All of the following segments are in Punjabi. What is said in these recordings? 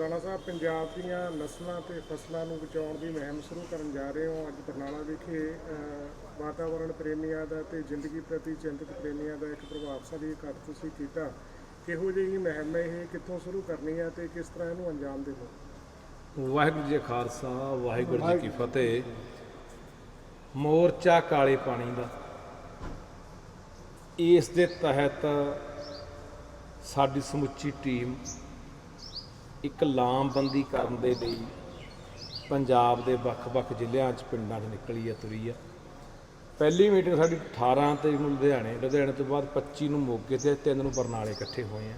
ਰਾਣਾ ਸਾਹਿਬ ਪੰਜਾਬ ਦੀਆਂ ਨਸਲਾਂ ਤੇ ਫਸਲਾਂ ਨੂੰ ਬਚਾਉਣ ਦੀ ਮੁਹਿੰਮ ਸ਼ੁਰੂ ਕਰਨ ਜਾ ਰਹੇ ਹੋ। ਅੱਜ ਬਰਨਾਲਾ ਵਿਖੇ ਵਾਤਾਵਰਣ ਪ੍ਰੇਮੀਆਂ ਦਾ ਤੇ ਜ਼ਿੰਦਗੀ ਪ੍ਰਤੀ ਚਿੰਤਤ ਪ੍ਰੇਮੀਆਂ ਦਾ ਇੱਕ ਪ੍ਰਭਾਵਸ਼ਾਲੀ ਇਕੱਠ ਤੁਸੀਂ ਕੀਤਾ। ਕਿਹੋ ਜਿਹੀ ਮੁਹਿੰਮ ਹੈ ਇਹ? ਕਿੱਥੋਂ ਸ਼ੁਰੂ ਕਰਨੀ ਹੈ ਤੇ ਕਿਸ ਤਰ੍ਹਾਂ ਇਹਨੂੰ ਅੰਜਾਮ ਦੇਵੋ ਵਾਹਿਗੁਰੂ ਜੀ ਖਾਲਸਾ ਵਾਹਿਗੁਰੂ ਜੀ ਕੀ ਫਤਿਹ। ਮੋਰਚਾ ਕਾਲੇ ਪਾਣੀ ਦਾ। ਇਸ ਦੇ ਤਹਿਤ ਸਾਡੀ ਸਮੁੱਚੀ ਟੀਮ ਇੱਕ ਲਾਮਬੰਦੀ ਕਰਨ ਦੇ ਲਈ ਪੰਜਾਬ ਦੇ ਵੱਖ-ਵੱਖ ਜ਼ਿਲ੍ਹਿਆਂ 'ਚ ਪਿੰਡਾਂ 'ਚ ਨਿਕਲੀ ਆ, ਤੁਰੀ ਆ। ਪਹਿਲੀ ਮੀਟਿੰਗ ਸਾਡੀ 18 ਤਰੀਕ ਨੂੰ ਲੁਧਿਆਣੇ ਲੁਧਿਆਣੇ ਤੋਂ ਬਾਅਦ 25 ਨੂੰ ਮੋਗੇ ਤੇ 3 ਨੂੰ ਬਰਨਾਲੇ ਇਕੱਠੇ ਹੋਏ ਆ।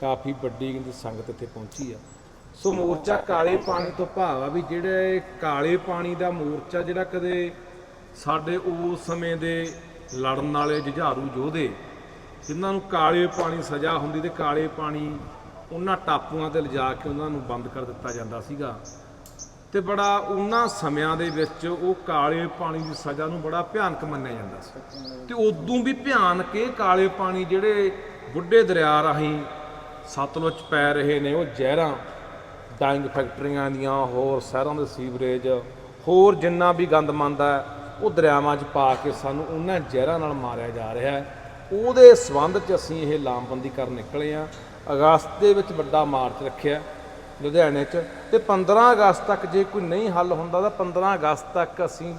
ਕਾਫੀ ਵੱਡੀ ਗਿਣਤੀ ਸੰਗਤ ਇੱਥੇ ਪਹੁੰਚੀ ਆ। ਸੋ ਮੋਰਚਾ ਕਾਲੇ ਪਾਣੀ ਤੋਂ ਭਾਵ ਆ ਵੀ ਜਿਹੜੇ ਕਾਲੇ ਪਾਣੀ ਦਾ ਮੋਰਚਾ ਜਿਹੜਾ ਕਦੇ ਸਾਡੇ ਉਸ ਸਮੇਂ ਦੇ ਲੜਨ ਵਾਲੇ ਜੁਝਾਰੂ ਯੋਧੇ, ਜਿਨ੍ਹਾਂ ਨੂੰ ਕਾਲੇ ਪਾਣੀ ਸਜ਼ਾ ਹੁੰਦੀ ਤੇ ਕਾਲੇ ਪਾਣੀ ਉਹਨਾਂ ਟਾਪੂਆਂ ਤੇ ਲਿਜਾ ਕੇ ਉਹਨਾਂ ਨੂੰ ਬੰਦ ਕਰ ਦਿੱਤਾ ਜਾਂਦਾ ਸੀਗਾ। ਤੇ ਬੜਾ ਉਹਨਾਂ ਸਮਿਆਂ ਦੇ ਵਿੱਚ ਉਹ ਕਾਲੇ ਪਾਣੀ ਦੀ ਸਜ਼ਾ ਨੂੰ ਬੜਾ ਭਿਆਨਕ ਮੰਨਿਆ ਜਾਂਦਾ ਸੀ। ਤੇ ਉਦੋਂ ਵੀ ਭਿਆਨਕ ਇਹ ਕਾਲੇ ਪਾਣੀ ਜਿਹੜੇ ਬੁੱਢੇ ਦਰਿਆ ਰਾਹੀਂ ਸਤਲੁਜ ਪੈ ਰਹੇ ਨੇ, ਉਹ ਜ਼ਹਿਰਾਂ ਡਾਈਂਗ ਫੈਕਟਰੀਆਂ ਦੀਆਂ, ਹੋਰ ਸ਼ਹਿਰਾਂ ਦੇ ਸੀਵਰੇਜ, ਹੋਰ ਜਿੰਨਾ ਵੀ ਗੰਦ ਮੰਦਾ ਉਹ ਦਰਿਆਵਾਂ 'ਚ ਪਾ ਕੇ ਸਾਨੂੰ ਉਹਨਾਂ ਜ਼ਹਿਰਾਂ ਨਾਲ ਮਾਰਿਆ ਜਾ ਰਿਹਾ ਹੈ। ਉਹਦੇ ਸਬੰਧ 'ਚ ਅਸੀਂ ਇਹ ਲਾਮਬੰਦੀ ਕਰਨ ਨਿਕਲੇ ਆ ਅਗਸਤ ਦੇ ਵਿੱਚ ਵੱਡਾ ਮਾਰਚ ਰੱਖਿਆ ਲੁਧਿਆਣੇ 'ਚ। ਤੇ 15 ਅਗਸਤ ਤੱਕ ਜੇ ਕੋਈ ਨਹੀਂ ਹੱਲ ਹੁੰਦਾ ਤਾਂ 15 ਅਗਸਤ ਤੱਕ ਅਸੀਂ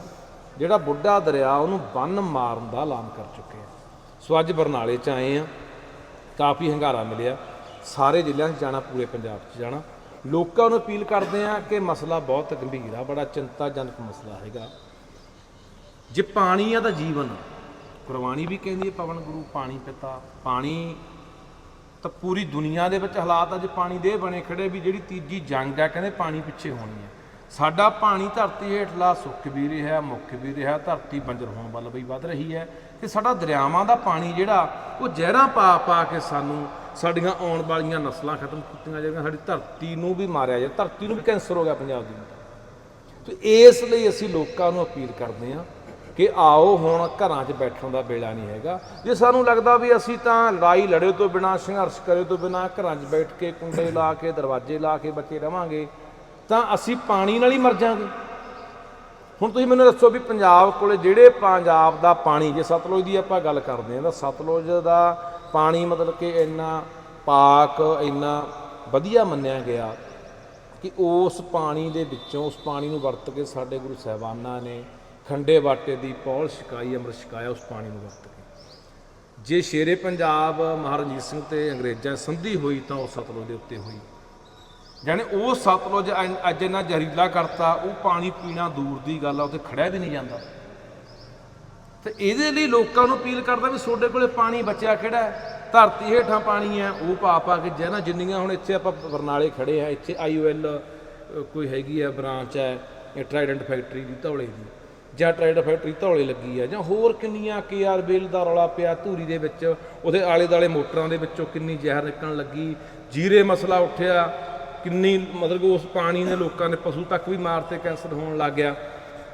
ਜਿਹੜਾ ਬੁੱਢਾ ਦਰਿਆ ਉਹਨੂੰ ਬੰਨ ਮਾਰਨ ਦਾ ਐਲਾਨ ਕਰ ਚੁੱਕੇ ਹਾਂ। ਸੋ ਅੱਜ ਬਰਨਾਲੇ 'ਚ ਆਏ ਆ ਕਾਫੀ ਹੰਗਾਰਾ ਮਿਲਿਆ। ਸਾਰੇ ਜ਼ਿਲ੍ਹਿਆਂ 'ਚ ਜਾਣਾ, ਪੂਰੇ ਪੰਜਾਬ 'ਚ ਜਾਣਾ। ਲੋਕਾਂ ਨੂੰ ਅਪੀਲ ਕਰਦੇ ਆ ਕਿ ਮਸਲਾ ਬਹੁਤ ਗੰਭੀਰ ਆ, ਬੜਾ ਚਿੰਤਾਜਨਕ ਮਸਲਾ ਹੈਗਾ। ਜੇ ਪਾਣੀ ਆ ਤਾਂ ਜੀਵਨ ਆ। ਗੁਰਬਾਣੀ ਵੀ ਕਹਿੰਦੀ ਹੈ ਪਵਨ ਗੁਰੂ, ਪਾਣੀ ਪਿਤਾ, ਪਾਣੀ ਤਾਂ ਪੂਰੀ ਦੁਨੀਆ ਦੇ ਵਿੱਚ ਹਾਲਾਤ ਅੱਜ ਪਾਣੀ ਦੇ ਬਣੇ ਖੜੇ ਵੀ ਜਿਹੜੀ ਤੀਜੀ ਜੰਗ ਆ, ਕਹਿੰਦੇ ਪਾਣੀ ਪਿੱਛੇ ਹੋਣੀ ਹੈ ਸਾਡਾ ਪਾਣੀ ਧਰਤੀ ਹੇਠਲਾ ਸੁੱਕ ਵੀ ਰਿਹਾ, ਮੁੱਕ ਵੀ ਰਿਹਾ, ਧਰਤੀ ਬੰਜਰ ਹੋਣ ਵੱਲ ਵੀ ਵੱਧ ਰਹੀ ਹੈ ਤੇ ਸਾਡਾ ਦਰਿਆਵਾਂ ਦਾ ਪਾਣੀ ਜਿਹੜਾ, ਉਹ ਜ਼ਹਿਰਾਂ ਪਾ ਪਾ ਕੇ ਸਾਨੂੰ ਸਾਡੀਆਂ ਆਉਣ ਵਾਲੀਆਂ ਨਸਲਾਂ ਖਤਮ ਕੀਤੀਆਂ ਜਾਂਦੀਆਂ ਸਾਡੀ ਧਰਤੀ ਨੂੰ ਵੀ ਮਾਰਿਆ ਜਾ ਧਰਤੀ ਨੂੰ ਵੀ ਕੈਂਸਰ ਹੋ ਗਿਆ ਪੰਜਾਬ ਦੀ। ਤੇ ਇਸ ਲਈ ਅਸੀਂ ਲੋਕਾਂ ਨੂੰ ਅਪੀਲ ਕਰਦੇ ਹਾਂ ਕਿ ਆਓ ਹੁਣ ਘਰਾਂ 'ਚ ਬੈਠਣ ਦਾ ਵੇਲਾ ਨਹੀਂ ਹੈਗਾ। ਜੇ ਸਾਨੂੰ ਲੱਗਦਾ ਵੀ ਅਸੀਂ ਤਾਂ ਲੜਾਈ ਲੜੇ ਤੋਂ ਬਿਨਾ, ਸੰਘਰਸ਼ ਕਰੇ ਤੋਂ ਬਿਨਾ ਘਰਾਂ 'ਚ ਬੈਠ ਕੇ ਕੁੰਡੇ ਲਾ ਕੇ, ਦਰਵਾਜ਼ੇ ਲਾ ਕੇ ਬੱਚੇ ਰਵਾਂਗੇ, ਤਾਂ ਅਸੀਂ ਪਾਣੀ ਨਾਲ ਹੀ ਮਰ ਜਾਾਂਗੇ। ਹੁਣ ਤੁਸੀਂ ਮੈਨੂੰ ਦੱਸੋ ਵੀ ਪੰਜਾਬ ਕੋਲੇ ਜਿਹੜੇ ਪੰਜਾਬ ਦਾ ਪਾਣੀ, ਜੇ ਸਤਲੁਜ ਦੀ ਆਪਾਂ ਗੱਲ ਕਰਦੇ ਹਾਂ, ਤਾਂ ਸਤਲੁਜ ਦਾ ਪਾਣੀ ਮਤਲਬ ਕਿ ਇੰਨਾ ਪਾਕ, ਇੰਨਾ ਵਧੀਆ ਮੰਨਿਆ ਗਿਆ ਕਿ ਉਸ ਪਾਣੀ ਦੇ ਵਿੱਚੋਂ, ਉਸ ਪਾਣੀ ਨੂੰ ਵਰਤ ਕੇ ਸਾਡੇ ਗੁਰੂ ਸਾਹਿਬਾਨਾਂ ਨੇ ਖੰਡੇ ਬਾਟੇ ਦੀ ਪੌਲ ਛਕਾਈ, ਅੰਮ੍ਰਿਤ ਛਕਾਇਆ, ਉਸ ਪਾਣੀ ਨੂੰ ਵਰਤ ਕੇ। ਜੇ ਸ਼ੇਰੇ ਪੰਜਾਬ ਮਹਾਰਾਜਾ ਸਿੰਘ ਤੇ ਅੰਗਰੇਜ਼ਾਂ ਸੰਧੀ ਹੋਈ ਤਾਂ ਉਹ ਸਤਲੁਜ ਦੇ ਉੱਤੇ ਹੋਈ। ਜਾਣੀ ਉਹ ਸਤਲੁਜ ਅੱਜ ਇਹਨਾਂ ਜ਼ਹਿਰੀਲਾ ਕਰਤਾ, ਉਹ ਪਾਣੀ ਪੀਣਾ ਦੂਰ ਦੀ ਗੱਲ ਆ, ਉੱਥੇ ਖੜਿਆ ਵੀ ਨਹੀਂ ਜਾਂਦਾ। ਤੇ ਇਹਦੇ ਲਈ ਲੋਕਾਂ ਨੂੰ ਅਪੀਲ ਕਰਦਾ ਵੀ ਤੁਹਾਡੇ ਕੋਲੇ ਪਾਣੀ ਬਚਿਆ ਕਿਹੜਾ ਹੈ? ਧਰਤੀ ਹੇਠਾਂ ਪਾਣੀ ਹੈ, ਉਹ ਪਾ ਪਾ ਕੇ ਜਿਹਨਾਂ ਜਿੰਨੀਆਂ ਹੁਣ ਇੱਥੇ ਆਪਾਂ ਬਰਨਾਲੇ ਖੜੇ ਆ, ਇੱਥੇ ਆਈਓਐਲ ਕੋਈ ਹੈਗੀ ਆ, ਬ੍ਰਾਂਚ ਹੈ, ਇਹ ਟਰਾਈਡੈਂਟ ਫੈਕਟਰੀ ਦੀ, ਧੌਲੇ ਦੀ। ਜਾਂ ਟਰਾਈਡੈਂਟ ਫੈਕਟਰੀ ਧੌਲੇ ਲੱਗੀ ਆ, ਜਾਂ ਹੋਰ ਕਿੰਨੀਆਂ ਕੇਆਰ ਬੇਲ ਦਾ ਰੌਲਾ ਪਿਆ ਧੂਰੀ ਦੇ ਵਿੱਚ, ਉਹਦੇ ਆਲੇ ਦਾਲੇ ਮੋਟਰਾਂ ਦੇ ਵਿੱਚੋਂ ਕਿੰਨੀ ਜ਼ਹਿਰ ਨਿਕਲਣ ਲੱਗੀ, ਜੀਰੇ ਮਸਲਾ ਉੱਠਿਆ, ਕਿੰਨੀ ਮਤਲਬ ਕਿ ਉਸ ਪਾਣੀ ਨੇ ਲੋਕਾਂ ਨੇ ਪਸ਼ੂ ਤੱਕ ਵੀ ਮਾਰਤੇ ਕੈਂਸਰ ਹੋਣ ਲੱਗ ਗਿਆ।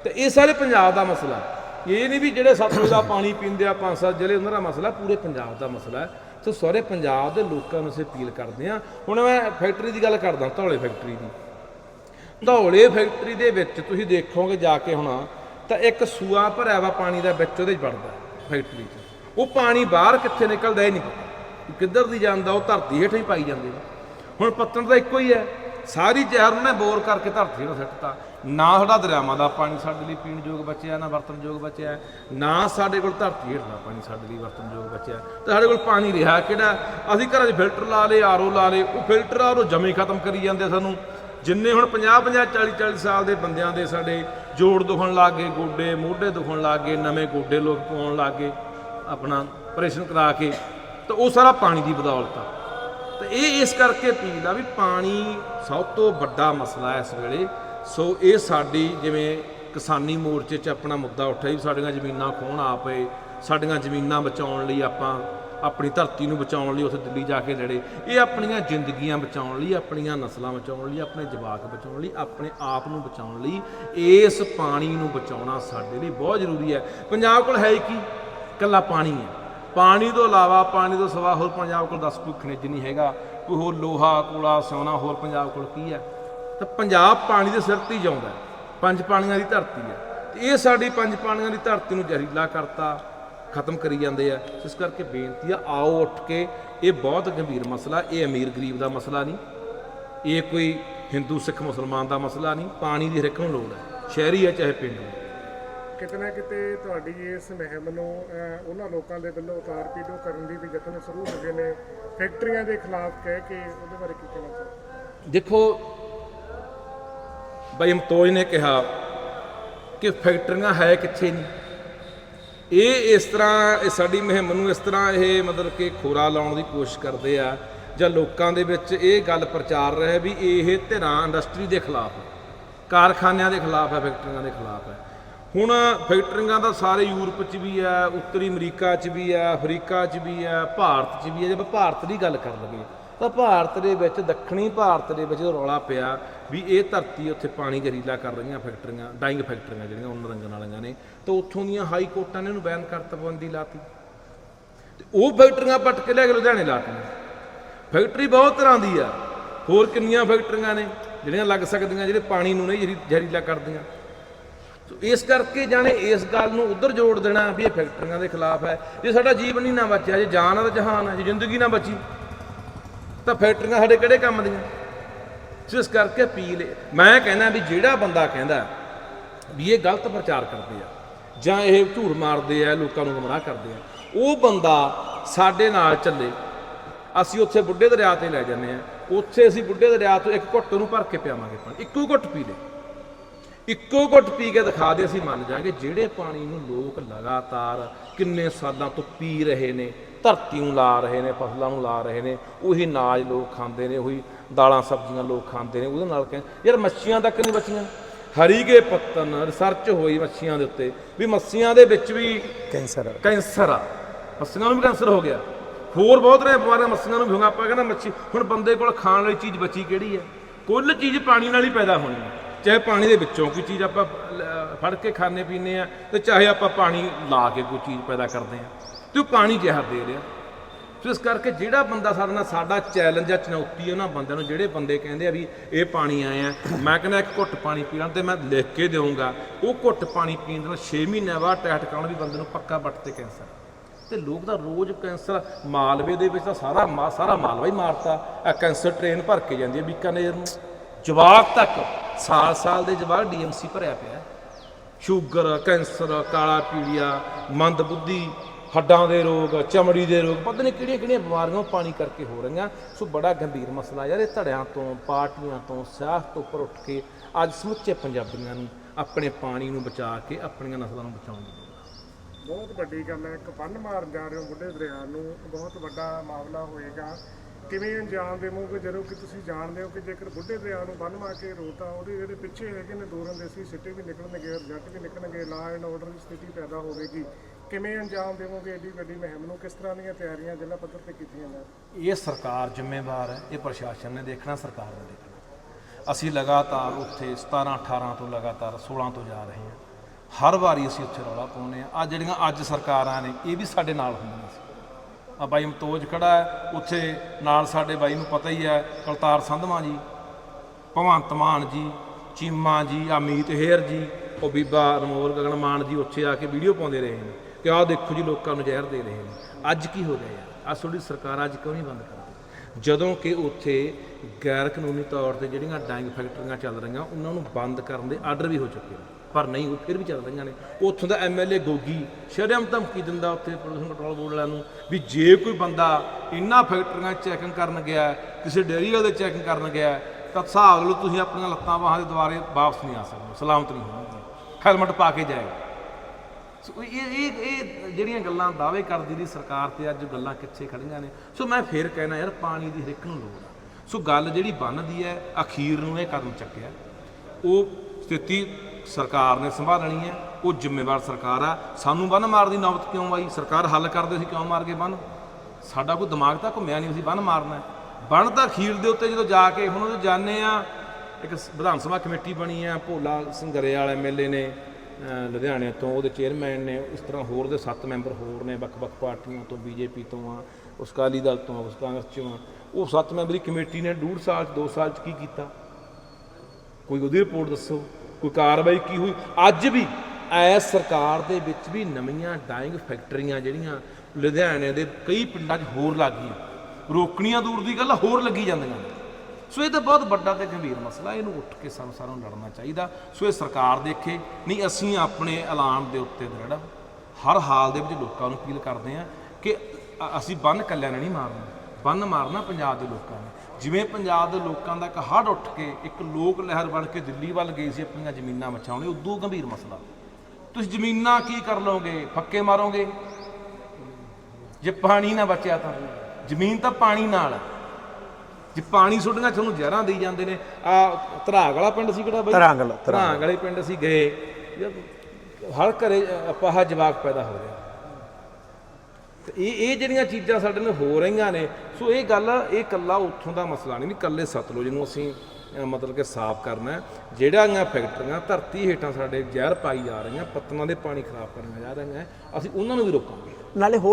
ਤੇ ਇਹ ਸਾਰੇ ਪੰਜਾਬ ਦਾ ਮਸਲਾ। ਇਹ ਨਹੀਂ ਵੀ ਜਿਹੜੇ ਸਤਲੁਜ ਦਾ ਪਾਣੀ ਪੀਂਦੇ ਆ, ਪੰਜ ਸੱਤ ਜ਼ਿਲ੍ਹੇ ਉਹਨਾਂ ਦਾ ਮਸਲਾ, ਪੂਰੇ ਪੰਜਾਬ ਦਾ ਮਸਲਾ ਹੈ। ਸੋ ਸਾਰੇ ਪੰਜਾਬ ਦੇ ਲੋਕਾਂ ਨੂੰ ਅਸੀਂ ਅਪੀਲ ਕਰਦੇ ਆ ਹੁਣ ਮੈਂ ਫੈਕਟਰੀ ਦੀ ਗੱਲ ਕਰਦਾ, ਧੌਲੇ ਫੈਕਟਰੀ ਦੀ। ਧੌਲੇ ਫੈਕਟਰੀ ਦੇ ਵਿੱਚ ਤੁਸੀਂ ਦੇਖੋਗੇ ਜਾ ਕੇ ਹੁਣ ਤਾਂ ਇੱਕ ਸੂਆ ਭਰਿਆ ਵਾ ਪਾਣੀ ਦਾ ਵਿੱਚ, ਉਹਦੇ 'ਚ ਵੜਦਾ ਫੈਕਟਰੀ 'ਚ। ਉਹ ਪਾਣੀ ਬਾਹਰ ਕਿੱਥੇ ਨਿਕਲਦਾ ਇਹ ਨਹੀਂ ਪਤਾ। ਕਿੱਧਰ ਦੀ ਜਾਂਦਾ, ਉਹ ਧਰਤੀ ਹੇਠ ਹੀ ਪਾਈ ਜਾਂਦੇ ਨੇ। ਹੁਣ ਪੱਤਣ ਦਾ ਇੱਕੋ ਹੀ ਹੈ। ਸਾਰੀ ਜ਼ਹਿਰ ਉਹਨੇ ਬੋਰ ਕਰਕੇ ਧਰਤੀ ਨੂੰ ਸਿੱਟਤਾ। ਨਾ ਸਾਡਾ ਦਰਿਆਵਾਂ ਦਾ ਪਾਣੀ ਸਾਡੇ ਲਈ ਪੀਣ ਯੋਗ ਬਚਿਆ, ਨਾ ਵਰਤਣ ਯੋਗ ਬਚਿਆ। ਨਾ ਸਾਡੇ ਕੋਲ ਧਰਤੀ ਹੇਠ ਦਾ ਪਾਣੀ ਸਾਡੇ ਲਈ ਵਰਤਣ ਯੋਗ ਬਚਿਆ। ਤੇ ਸਾਡੇ ਕੋਲ ਪਾਣੀ ਰਿਹਾ ਕਿਹੜਾ? ਅਸੀਂ ਘਰਾਂ 'ਚ ਫਿਲਟਰ ਲਾ ਲਏ ਆਰਓ ਲਾ ਲਏ। ਉਹ ਫਿਲਟਰ ਆਰਓ ਜਮੇ ਖਤਮ ਕਰੀ ਜਾਂਦੇ ਸਾਨੂੰ। ਜਿੰਨੇ ਹੁਣ 50 50 40 40 ਸਾਲ ਦੇ ਬੰਦਿਆਂ ਦੇ ਸਾਡੇ ਜੋੜ ਦੁਖਣ ਲੱਗ ਗਏ, ਗੋਡੇ ਮੋਢੇ ਦੁਖਣ ਲੱਗ ਗਏ, ਨਵੇਂ ਗੋਡੇ ਲੋਕ ਪਾਉਣ ਲੱਗ ਗਏ, ਆਪਣਾ ਆਪਰੇਸ਼ਨ ਕਰਾ ਕੇ, ਤਾਂ ਉਹ ਸਾਰਾ ਪਾਣੀ ਦੀ ਬਦੌਲਤ ਆ। ਤੇ ਇਹ ਇਸ ਕਰਕੇ ਅਪੀਲ ਆ ਵੀ ਪਾਣੀ ਸਭ ਤੋਂ ਵੱਡਾ ਮਸਲਾ ਹੈ ਇਸ ਵੇਲੇ। ਸੋ ਇਹ ਸਾਡੀ ਜਿਵੇਂ ਕਿਸਾਨੀ ਮੋਰਚੇ 'ਚ ਆਪਣਾ ਮੁੱਦਾ ਉੱਠਿਆ ਵੀ ਸਾਡੀਆਂ ਜ਼ਮੀਨਾਂ ਖੋਣ ਆ ਪਏ, ਸਾਡੀਆਂ ਜ਼ਮੀਨਾਂ ਬਚਾਉਣ ਲਈ ਆਪਾਂ ਆਪਣੀ ਧਰਤੀ ਨੂੰ ਬਚਾਉਣ ਲਈ ਉੱਥੇ ਦਿੱਲੀ ਜਾ ਕੇ ਲੜੇ। ਇਹ ਆਪਣੀਆਂ ਜ਼ਿੰਦਗੀਆਂ ਬਚਾਉਣ ਲਈ, ਆਪਣੀਆਂ ਨਸਲਾਂ ਬਚਾਉਣ ਲਈ, ਆਪਣੇ ਜਵਾਕ ਬਚਾਉਣ ਲਈ, ਆਪਣੇ ਆਪ ਨੂੰ ਬਚਾਉਣ ਲਈ ਇਸ ਪਾਣੀ ਨੂੰ ਬਚਾਉਣਾ ਸਾਡੇ ਲਈ ਬਹੁਤ ਜ਼ਰੂਰੀ ਹੈ। ਪੰਜਾਬ ਕੋਲ ਹੈ ਕੀ? ਇਕੱਲਾ ਪਾਣੀ ਹੈ। ਪਾਣੀ ਤੋਂ ਇਲਾਵਾ, ਪਾਣੀ ਤੋਂ ਸਿਵਾ ਹੋਰ ਪੰਜਾਬ ਕੋਲ 10 ਕੋਈ ਖਣਿਜ ਨਹੀਂ ਹੈਗਾ। ਕੋਈ ਹੋਰ ਲੋਹਾ ਕੋਲਾ ਸੋਨਾ ਹੋਰ ਪੰਜਾਬ ਕੋਲ ਕੀ ਹੈ? ਤਾਂ ਪੰਜਾਬ ਪਾਣੀ ਦੇ ਸਿਰ ਤੇ ਹੀ ਜਾਉਂਦਾ ਪੰਜ ਪਾਣੀਆਂ ਦੀ ਧਰਤੀ ਹੈ। ਤੇ ਇਹ ਸਾਡੀ ਪੰਜ ਪਾਣੀਆਂ ਦੀ ਧਰਤੀ ਨੂੰ ਜ਼ਹਿਰੀਲਾ ਕਰਤਾ। ਖਤਮ ਕਰੀ ਜਾਂਦੇ ਆ। ਇਸ ਕਰਕੇ ਬੇਨਤੀ ਆ ਆਓ ਉੱਠ ਕੇ ਇਹ ਬਹੁਤ ਗੰਭੀਰ ਮਸਲਾ ਇਹ ਅਮੀਰ ਗਰੀਬ ਦਾ ਮਸਲਾ ਨਹੀਂ ਇਹ ਕੋਈ ਹਿੰਦੂ ਸਿੱਖ ਮੁਸਲਮਾਨ ਦਾ ਮਸਲਾ ਨਹੀਂ ਪਾਣੀ ਦੀ ਹਰ ਨੂੰ ਲੋੜ ਹੈ ਸ਼ਹਿਰੀ ਹੈ ਚਾਹੇ ਪਿੰਡ ਹੈ। ਕਿਤੇ ਨਾ ਕਿਤੇ ਤੁਹਾਡੀ ਇਸ ਮੁਹਿੰਮ ਨੂੰ ਉਹਨਾਂ ਲੋਕਾਂ ਦੇ ਵੱਲੋਂ ਉਤਾਰ ਪੀੜੋ ਕਰਨ ਦੀ ਵੀ ਯਤਨ ਸ਼ੁਰੂ ਹੋ ਗਏ ਨੇ ਫੈਕਟਰੀਆਂ ਦੇ ਖਿਲਾਫ ਕਹਿ ਕੇ ਉਹਦੇ ਬਾਰੇ ਕੀ ਕਹਿਣਾ ਚਾਹੁੰਦੇ ਦੇਖੋ ਬਈ ਅਮਤੋਜ ਨੇ ਕਿਹਾ ਕਿ ਫੈਕਟਰੀਆਂ ਹੈ ਕਿੱਥੇ ਨਹੀਂ? ਇਹ ਇਸ ਤਰ੍ਹਾਂ, ਇਹ ਸਾਡੀ ਮੁਹਿੰਮ ਨੂੰ ਇਸ ਤਰ੍ਹਾਂ ਇਹ ਮਤਲਬ ਕਿ ਖੋਰਾ ਲਾਉਣ ਦੀ ਕੋਸ਼ਿਸ਼ ਕਰਦੇ ਆ, ਜਾਂ ਲੋਕਾਂ ਦੇ ਵਿੱਚ ਇਹ ਗੱਲ ਪ੍ਰਚਾਰ ਰਿਹਾ ਵੀ ਇਹ ਧਿਰਾਂ ਇੰਡਸਟਰੀ ਦੇ ਖਿਲਾਫ ਹੈ ਕਾਰਖਾਨਿਆਂ ਦੇ ਖਿਲਾਫ ਹੈ ਫੈਕਟਰੀਆਂ ਦੇ ਖਿਲਾਫ ਹੈ ਹੁਣ ਫੈਕਟਰੀਆਂ ਦਾ ਸਾਰੇ ਯੂਰਪ 'ਚ ਵੀ ਹੈ ਉੱਤਰੀ ਅਮਰੀਕਾ 'ਚ ਵੀ ਹੈ ਅਫਰੀਕਾ 'ਚ ਵੀ ਹੈ ਭਾਰਤ 'ਚ ਵੀ ਹੈ ਜੇ ਆਪਾਂ ਭਾਰਤ ਦੀ ਗੱਲ ਕਰ ਲਈਏ ਤਾਂ ਭਾਰਤ ਦੇ ਵਿੱਚ, ਦੱਖਣੀ ਭਾਰਤ ਦੇ ਵਿੱਚ ਰੌਲਾ ਪਿਆ ਵੀ ਇਹ ਧਰਤੀ ਉੱਥੇ ਪਾਣੀ ਜ਼ਹਿਰੀਲਾ ਕਰ ਰਹੀਆਂ ਫੈਕਟਰੀਆਂ ਡਾਈਂਗ ਫੈਕਟਰੀਆਂ ਜਿਹੜੀਆਂ ਉਹਨਾਂ ਰੰਗਣ ਵਾਲੀਆਂ ਨੇ, ਤਾਂ ਉੱਥੋਂ ਦੀਆਂ ਹਾਈ ਕੋਰਟਾਂ ਨੇ ਉਹਨੂੰ ਬੈਨ ਕਰ ਪਾਬੰਦੀ ਲਾਤੀ। ਤੇ ਉਹ ਫੈਕਟਰੀਆਂ ਪੱਟ ਕੇ ਲੈ ਕੇ ਲੁਧਿਆਣੇ ਲਾਤੀਆਂ। ਫੈਕਟਰੀ ਬਹੁਤ ਤਰ੍ਹਾਂ ਦੀ ਆ। ਹੋਰ ਕਿੰਨੀਆਂ ਫੈਕਟਰੀਆਂ ਨੇ ਜਿਹੜੀਆਂ ਲੱਗ ਸਕਦੀਆਂ, ਜਿਹੜੇ ਪਾਣੀ ਨੂੰ ਨਹੀਂ ਜ਼ਹਿਰੀ- ਜ਼ਹਿਰੀਲਾ ਕਰਦੀਆਂ। ਇਸ ਕਰਕੇ ਜਾਣੇ ਇਸ ਗੱਲ ਨੂੰ ਉਧਰ ਜੋੜ ਦੇਣਾ ਵੀ ਇਹ ਫੈਕਟਰੀਆਂ ਦੇ ਖਿਲਾਫ ਹੈ। ਜੇ ਸਾਡਾ ਜੀਵਨ ਹੀ ਨਾ ਬਚਿਆ, ਜੇ ਜਾਨ ਆ ਤਾਂ ਜਹਾਨ ਹੈ ਜੇ ਜ਼ਿੰਦਗੀ ਨਾ ਬਚੀ ਤਾਂ ਫੈਕਟਰੀਆਂ ਸਾਡੇ ਕਿਹੜੇ ਕੰਮ ਦੀਆਂ? ਸੋ ਇਸ ਕਰਕੇ ਅਪੀਲ ਮੈਂ ਕਹਿੰਦਾ ਵੀ ਜਿਹੜਾ ਬੰਦਾ ਕਹਿੰਦਾ ਵੀ ਇਹ ਗਲਤ ਪ੍ਰਚਾਰ ਕਰਦੇ ਆ, ਜਾਂ ਇਹ ਝੂਠ ਮਾਰਦੇ ਆ, ਲੋਕਾਂ ਨੂੰ ਗੁੰਮਰਾਹ ਕਰਦੇ ਆ, ਉਹ ਬੰਦਾ ਸਾਡੇ ਨਾਲ ਚੱਲੇ। ਅਸੀਂ ਉੱਥੇ ਬੁੱਢੇ ਦਰਿਆ ਤੇ ਲੈ ਜਾਂਦੇ ਆ। ਉੱਥੇ ਅਸੀਂ ਬੁੱਢੇ ਦਰਿਆ ਤੋਂ ਇੱਕ ਘੁੱਟ ਨੂੰ ਭਰ ਕੇ ਪਿਆਵਾਂਗੇ ਪਾਣੀ। ਇੱਕੋ ਘੁੱਟ ਪੀ ਲੈ। ਇੱਕੋ ਘੁੱਟ ਪੀ ਕੇ ਦਿਖਾ ਦੇ, ਅਸੀਂ ਮੰਨ ਜਾਾਂਗੇ ਜਿਹੜੇ ਪਾਣੀ ਨੂੰ ਲੋਕ ਲਗਾਤਾਰ ਕਿੰਨੇ ਸਾਲਾਂ ਤੋਂ ਪੀ ਰਹੇ ਨੇ। ਧਰਤੀ ਨੂੰ ਲਾ ਰਹੇ ਨੇ ਫਸਲਾਂ ਨੂੰ ਲਾ ਰਹੇ ਨੇ ਉਹੀ ਨਾਜ ਲੋਕ ਖਾਂਦੇ ਨੇ ਉਹੀ ਦਾਲਾਂ ਸਬਜ਼ੀਆਂ ਲੋਕ ਖਾਂਦੇ ਨੇ ਉਹਦੇ ਨਾਲ ਕਹਿੰਦੇ ਯਾਰ ਮੱਛੀਆਂ ਤੱਕ ਨਹੀਂ ਬਚੀਆਂ। ਹਰੀਗੇ ਪੱਤਨ ਰਿਸਰਚ ਹੋਈ ਮੱਛੀਆਂ ਦੇ ਉੱਤੇ ਵੀ ਮੱਛੀਆਂ ਦੇ ਵਿੱਚ ਵੀ ਕੈਂਸਰ ਕੈਂਸਰ ਆ। ਮੱਛੀਆਂ ਨੂੰ ਵੀ ਕੈਂਸਰ ਹੋ ਗਿਆ। ਹੋਰ ਬਹੁਤ ਨੇ ਬਿਮਾਰੀਆਂ ਮੱਛੀਆਂ ਨੂੰ ਵੀ ਹੋਗਾ ਆਪਾਂ ਕਹਿੰਦਾ ਮੱਛੀ ਹੁਣ ਬੰਦੇ ਕੋਲ ਖਾਣ ਵਾਲੀ ਚੀਜ਼ ਬਚੀ ਕਿਹੜੀ ਹੈ ਕੁੱਲ ਚੀਜ਼ ਪਾਣੀ ਨਾਲ ਹੀ ਪੈਦਾ ਹੋਣੀ ਹੈ ਚਾਹੇ ਪਾਣੀ ਦੇ ਵਿੱਚੋਂ ਕੋਈ ਚੀਜ਼ ਆਪਾਂ ਫੜ ਕੇ ਖਾਣੇ ਪੀਂਦੇ ਆ ਤੇ ਚਾਹੇ ਆਪਾਂ ਪਾਣੀ ਲਾ ਕੇ ਕੋਈ ਚੀਜ਼ ਪੈਦਾ ਕਰਦੇ ਆ। ਤੇ ਉਹ ਪਾਣੀ ਜ਼ਹਿਰ ਦੇ ਰਿਹਾ। ਸੋ ਇਸ ਕਰਕੇ ਜਿਹੜਾ ਬੰਦਾ ਸਾਡੇ ਨਾਲ ਸਾਡਾ ਚੈਲੰਜ ਆ ਚੁਣੌਤੀ ਉਹਨਾਂ ਬੰਦਿਆਂ ਨੂੰ, ਜਿਹੜੇ ਬੰਦੇ ਕਹਿੰਦੇ ਆ ਵੀ ਇਹ ਪਾਣੀ ਆਏ ਆ ਮੈਂ ਕਹਿੰਦਾ ਇੱਕ ਘੁੱਟ ਪਾਣੀ ਪੀਣਾ ਤੇ ਮੈਂ ਲਿਖ ਕੇ ਦੇਵਾਂਗਾ ਉਹ ਘੁੱਟ ਪਾਣੀ ਪੀਣ ਨਾਲ 6 ਮਹੀਨਿਆਂ ਬਾਅਦ ਟੈਸਟ ਕਰਾਉਣ ਵੀ ਬੰਦੇ ਨੂੰ ਪੱਕਾ ਵੱਟ ਤੇ ਕੈਂਸਰ। ਤੇ ਲੋਕ ਤਾਂ ਰੋਜ਼ ਕੈਂਸਰ, ਮਾਲਵੇ ਦੇ ਵਿੱਚ ਤਾਂ ਸਾਰਾ ਮਾ, ਸਾਰਾ ਮਾਲਵਾ ਹੀ ਮਾਰਤਾ। ਆ ਕੈਂਸਰ ਟ੍ਰੇਨ ਭਰ ਕੇ ਜਾਂਦੀ ਹੈ ਬੀਕਾਨੇਰ ਨੂੰ। ਜਵਾਕ ਤੱਕ, ਸਾਲ ਸਾਲ ਦੇ ਜਵਾਕ ਡੀਐਮਸੀ ਭਰਿਆ ਪਿਆ ਸ਼ੂਗਰ, ਕੈਂਸਰ, ਕਾਲਾ ਪੀਲੀਆ ਮੰਦ ਬੁੱਧੀ ਹੱਡਾਂ ਦੇ ਰੋਗ, ਚਮੜੀ ਦੇ ਰੋਗ, ਪਤਾ ਨਹੀਂ ਕਿਹੜੀਆਂ ਕਿਹੜੀਆਂ ਬਿਮਾਰੀਆਂ ਉਹ ਪਾਣੀ ਕਰਕੇ ਹੋ ਰਹੀਆਂ। ਸੋ ਬੜਾ ਗੰਭੀਰ ਮਸਲਾ ਯਾਰ, ਇਹ ਧੜਿਆਂ ਤੋਂ, ਪਾਰਟੀਆਂ ਤੋਂ, ਸਿਆਸਤ ਤੋਂ ਉੱਪਰ ਉੱਠ ਕੇ ਅੱਜ ਸਮੁੱਚੇ ਪੰਜਾਬੀਆਂ ਨੂੰ ਆਪਣੇ ਪਾਣੀ ਨੂੰ ਬਚਾ ਕੇ ਆਪਣੀਆਂ ਨਸਲਾਂ ਨੂੰ ਬਚਾਉਣ ਦੀ ਬਹੁਤ ਵੱਡੀ ਗੱਲ ਹੈ, ਇੱਕ ਬੰਨ ਮਾਰਨ ਜਾ ਰਹੇ ਹੋ ਬੁੱਢੇ ਦਰਿਆ ਨੂੰ, ਬਹੁਤ ਵੱਡਾ ਮਾਮਲਾ ਹੋਏਗਾ। ਕਿਵੇਂ ਅੰਜਾਮ ਦੇਵੋਗੇ ਜਦੋਂ ਕਿ ਤੁਸੀਂ ਜਾਣਦੇ ਹੋ ਕਿ ਜੇਕਰ ਬੁੱਢੇ ਦਰਿਆ ਨੂੰ ਬੰਨ ਮਾਰ ਕੇ ਰੋਤਾ ਉਹਦੇ ਜਿਹੜੇ ਪਿੱਛੇ ਹੈਗੇ ਨੇ ਦੂਰਨ ਦੇ ਸੀ ਸਿੱਟੇ ਵੀ ਨਿਕਲਣਗੇ, ਜੱਟ ਵੀ ਨਿਕਲਣਗੇ ਲਾ ਐਂਡ ਆਰਡਰ ਦੀ ਸਥਿਤੀ ਪੈਦਾ ਹੋਵੇਗੀ। ਕਿਵੇਂ ਅੰਜਾਮ ਦੇਵੋਗੇ ਏਡੀ ਵੱਡੀ ਮੁਹਿੰਮ ਨੂੰ? ਕਿਸ ਤਰ੍ਹਾਂ ਦੀਆਂ ਤਿਆਰੀਆਂ ਜ਼ਿਲ੍ਹਾ ਪੱਧਰ ਤੇ ਕੀਤੀਆਂ ਜਾ ਇਹ ਸਰਕਾਰ ਜ਼ਿੰਮੇਵਾਰ ਹੈ, ਇਹ ਪ੍ਰਸ਼ਾਸਨ ਨੇ ਦੇਖਣਾ, ਸਰਕਾਰ ਨੇ ਦੇਖਣਾ। ਅਸੀਂ ਲਗਾਤਾਰ ਉੱਥੇ 17 18 ਤੋਂ ਲਗਾਤਾਰ 16 ਤੋਂ ਜਾ ਰਹੇ ਹਾਂ। ਹਰ ਵਾਰੀ ਅਸੀਂ ਉੱਥੇ ਰੌਲਾ ਪਾਉਂਦੇ ਆ ਆ ਜਿਹੜੀਆਂ ਅੱਜ ਸਰਕਾਰਾਂ ਨੇ, ਇਹ ਵੀ ਸਾਡੇ ਨਾਲ ਹੁੰਦੀਆਂ ਸੀ। ਆ ਬਾਈ ਮਤੋਜ ਖੜਾ ਹੈ, ਉੱਥੇ ਨਾਲ ਸਾਡੇ ਬਾਈ ਨੂੰ ਪਤਾ ਹੀ ਹੈ ਕਲਤਾਰ ਸੰਧਵਾ ਜੀ ਭਗਵੰਤ ਮਾਨ ਜੀ, ਚੀਮਾ ਜੀ, ਅਮੀਤ ਹੇਰ ਜੀ, ਉਹ ਬੀਬਾ ਅਨਮੋਲ ਗਗਨ ਮਾਨ ਜੀ ਉੱਥੇ ਆ ਕੇ ਵੀਡੀਓ ਪਾਉਂਦੇ ਰਹੇ ਨੇ। ਕਿ ਆਹ ਦੇਖੋ ਜੀ ਲੋਕਾਂ ਨੂੰ ਜ਼ਹਿਰ ਦੇ ਰਹੇ ਨੇ। ਅੱਜ ਕੀ ਹੋ ਰਿਹਾ ਯਾਰ ਅੱਜ ਤੁਹਾਡੀ ਸਰਕਾਰ ਅੱਜ ਕਿਉਂ ਨਹੀਂ ਬੰਦ ਕਰਦੀ ਜਦੋਂ ਕਿ ਉੱਥੇ ਗੈਰ ਕਾਨੂੰਨੀ ਤੌਰ ਤੇ ਜਿਹੜੀਆਂ ਡਾਈਂਗ ਫੈਕਟਰੀਆਂ ਚੱਲ ਰਹੀਆਂ, ਉਹਨਾਂ ਨੂੰ ਬੰਦ ਕਰਨ ਦੇ ਆਰਡਰ ਵੀ ਹੋ ਚੁੱਕੇ ਨੇ। ਪਰ ਨਹੀਂ, ਉਹ ਫਿਰ ਵੀ ਚੱਲ ਰਹੀਆਂ ਨੇ। ਉੱਥੋਂ ਦਾ ਐਮਐਲਏ ਗੋਗੀ ਸ਼ਰਮ ਧਮਕੀ ਦਿੰਦਾ ਉੱਥੇ ਪੋਲੂਸ਼ਨ ਕੰਟਰੋਲ ਬੋਰਡ ਵਾਲਿਆਂ ਨੂੰ ਵੀ ਜੇ ਕੋਈ ਬੰਦਾ ਇੰਨਾ ਫੈਕਟਰੀਆਂ ਚੈਕਿੰਗ ਕਰਨ ਗਿਆ, ਕਿਸੇ ਡੇਅਰੀ ਵਾਲੇ ਚੈਕਿੰਗ ਕਰਨ ਗਿਆ, ਤਾਂ ਹਿਸਾਬ ਲਓ ਤੁਸੀਂ ਆਪਣੀਆਂ ਲੱਤਾਂ ਬਾਹਾਂ ਦੇ ਦੁਆਰੇ ਵਾਪਸ ਨਹੀਂ ਆ ਸਕਦੇ, ਸਲਾਮਤ ਨਹੀਂ ਹੋਣਗੇ। ਹੈਲਮਟ ਪਾ ਕੇ ਜਾਏਗਾ। ਸੋ ਇਹ ਇਹ ਇਹ ਜਿਹੜੀਆਂ ਗੱਲਾਂ ਦਾਅਵੇ ਕਰਦੀ ਦੀ ਸਰਕਾਰ ਤੇ ਅੱਜ ਗੱਲਾਂ ਕਿੱਥੇ ਖੜੀਆਂ ਨੇ। ਸੋ ਮੈਂ ਫੇਰ ਕਹਿਣਾ ਯਾਰ, ਪਾਣੀ ਦੀ ਹਰ ਨੂੰ ਲੋੜ ਆ। ਸੋ ਗੱਲ ਜਿਹੜੀ ਬਣਦੀ ਹੈ, ਅਖੀਰ ਨੂੰ ਇਹ ਕਦਮ ਚੱਕਿਆ। ਉਹ ਸਥਿਤੀ ਸਰਕਾਰ ਨੇ ਸੰਭਾਲਣੀ ਹੈ, ਉਹ ਜ਼ਿੰਮੇਵਾਰ ਸਰਕਾਰ ਆ। ਸਾਨੂੰ ਬੰਨ ਮਾਰ ਦੀ ਨੌਬਤ ਕਿਉਂ ਆਈ? ਸਰਕਾਰ ਹੱਲ ਕਰਦੇ ਸੀ, ਕਿਉਂ ਮਾਰ ਕੇ ਬੰਨ? ਸਾਡਾ ਕੋਈ ਦਿਮਾਗ ਤਾਂ ਘੁੰਮਿਆ ਨਹੀਂ, ਅਸੀਂ ਬੰਨ ਮਾਰਨਾ ਹੈ। ਬੰਨ ਤਾਂ ਅਖੀਰ ਦੇ ਉੱਤੇ ਜਦੋਂ ਜਾ ਕੇ ਹੁਣ ਉਹ ਜਾਣੇ ਆ, ਇੱਕ ਵਿਧਾਨ ਸਭਾ ਕਮੇਟੀ ਬਣੀ ਆ, ਭੋਲਾ ਸੰਘਰੇ ਵਾਲੇ ਐਮਐਲਏ ਨੇ। ਲੁਧਿਆਣੇ ਤੋਂ, ਉਹਦੇ ਚੇਅਰਮੈਨ ਨੇ ਇਸ ਤਰ੍ਹਾਂ ਹੋਰ ਦੇ 7 ਮੈਂਬਰ ਹੋਰ ਨੇ, ਵੱਖ-ਵੱਖ ਪਾਰਟੀਆਂ ਤੋਂ ਬੀਜੇਪੀ ਤੋਂ ਆ, ਉਸ ਅਕਾਲੀ ਦਲ ਤੋਂ ਆ, ਉਸ ਕਾਂਗਰਸ ਚੋਂ ਆ। ਉਹ ਸੱਤ ਮੈਂਬਰੀ ਕਮੇਟੀ ਨੇ ਡੂਢ ਸਾਲ ਚ 2 ਸਾਲ ਚ ਕੀ ਕੀਤਾ? ਕੋਈ ਉਹਦੀ ਰਿਪੋਰਟ ਦੱਸੋ? ਕੋਈ ਕਾਰਵਾਈ ਕੀ ਹੋਈ? ਅੱਜ ਵੀ ਐਸ ਸਰਕਾਰ ਦੇ ਵਿੱਚ ਵੀ ਨਵੀਆਂ ਡਾਈਂਗ ਫੈਕਟਰੀਆਂ ਜਿਹੜੀਆਂ ਲੁਧਿਆਣੇ ਦੇ ਕਈ ਪਿੰਡਾਂ 'ਚ ਹੋਰ ਲੱਗ ਗਈਆਂ। ਰੋਕਣੀਆਂ ਦੂਰ ਦੀ ਗੱਲ ਹੋਰ ਲੱਗੀ ਜਾਂਦੀਆਂ ਨੇ। ਸੋ ਇਹ ਤਾਂ ਬਹੁਤ ਵੱਡਾ ਤੇ ਗੰਭੀਰ ਮਸਲਾ, ਇਹਨੂੰ ਉੱਠ ਕੇ ਸਾਨੂੰ ਸਾਰਿਆਂ ਨੂੰ ਲੜਨਾ ਚਾਹੀਦਾ। ਸੋ ਇਹ ਸਰਕਾਰ ਦੇਖੇ, ਨਹੀਂ ਅਸੀਂ ਆਪਣੇ ਐਲਾਨ ਦੇ ਉੱਤੇ ਦ੍ਰਿੜ ਹਰ ਹਾਲ ਦੇ ਵਿੱਚ ਲੋਕਾਂ ਨੂੰ ਅਪੀਲ ਕਰਦੇ ਹਾਂ ਕਿ ਅ- ਅਸੀਂ ਬੰਨ ਕੱਲਿਆਂ ਨੇ ਨਹੀਂ ਮਾਰਨਾ, ਬੰਨ ਮਾਰਨਾ ਪੰਜਾਬ ਦੇ ਲੋਕਾਂ ਨੇ। ਜਿਵੇਂ ਪੰਜਾਬ ਦੇ ਲੋਕਾਂ ਦਾ ਇੱਕ ਹੜ ਉੱਠ ਕੇ ਇੱਕ ਲੋਕ ਲਹਿਰ ਬਣ ਕੇ ਦਿੱਲੀ ਵੱਲ ਗਈ ਸੀ ਆਪਣੀਆਂ ਜ਼ਮੀਨਾਂ ਬਚਾਉਣੇ ਉਦੋਂ ਗੰਭੀਰ ਮਸਲਾ। ਤੁਸੀਂ ਜ਼ਮੀਨਾਂ ਕੀ ਕਰ ਲਓਗੇ? ਫੱਕੇ ਮਾਰੋਗੇ? ਜੇ ਪਾਣੀ ਨਾ ਬਚਿਆ ਤਾਂ? ਜ਼ਮੀਨ ਤਾਂ ਪਾਣੀ ਨਾਲ ਹੈ ਜੇ ਪਾਣੀ ਸੁੱਟੀਆਂ ਤੁਹਾਨੂੰ ਜ਼ਹਿਰਾਂ ਦੇਈ ਜਾਂਦੇ ਨੇ। ਆ ਧਰਾਗ ਵਾਲਾ ਪਿੰਡ ਸੀ ਕਿਹੜਾ ਬਾਈ? ਧਰਾਂਗ ਵਾਲਾ, ਧਰਾਂਗ ਵਾਲੇ। ਪਿੰਡ ਅਸੀਂ ਗਏ। ਹਰ ਘਰੇ ਆਪਾਂ ਆਹ ਜਵਾਕ ਪੈਦਾ ਹੋ ਰਿਹਾ। ਤੇ ਇਹ ਇਹ ਜਿਹੜੀਆਂ ਚੀਜ਼ਾਂ ਸਾਡੇ ਨਾਲ ਹੋ ਰਹੀਆਂ ਨੇ ਸੋ ਇਹ ਗੱਲ ਇਹ ਕੱਲਾ ਉੱਥੋਂ ਦਾ ਮਸਲਾ ਨਹੀਂ ਵੀ ਕੱਲੇ ਸਤਲੁਜ ਨੂੰ ਅਸੀਂ ਅਹ, ਮਤਲਬ ਕਿ ਸਾਫ਼ ਕਰਨਾ ਹੈ। ਜਿਹੜੀਆਂ ਫੈਕਟਰੀਆਂ ਧਰਤੀ ਹੇਠਾਂ ਸਾਡੇ ਜ਼ਹਿਰ ਪਾਈ ਜਾ ਰਹੀਆਂ ਪੱਤਨਾਂ ਦੇ ਪਾਣੀ ਖਰਾਬ ਕਰੀਆਂ ਜਾ ਰਹੀਆਂ ਅਸੀਂ ਉਹਨਾਂ ਨੂੰ ਵੀ ਰੋਕਾਂਗੇ। ਨਾਲੇ ਹੋਰ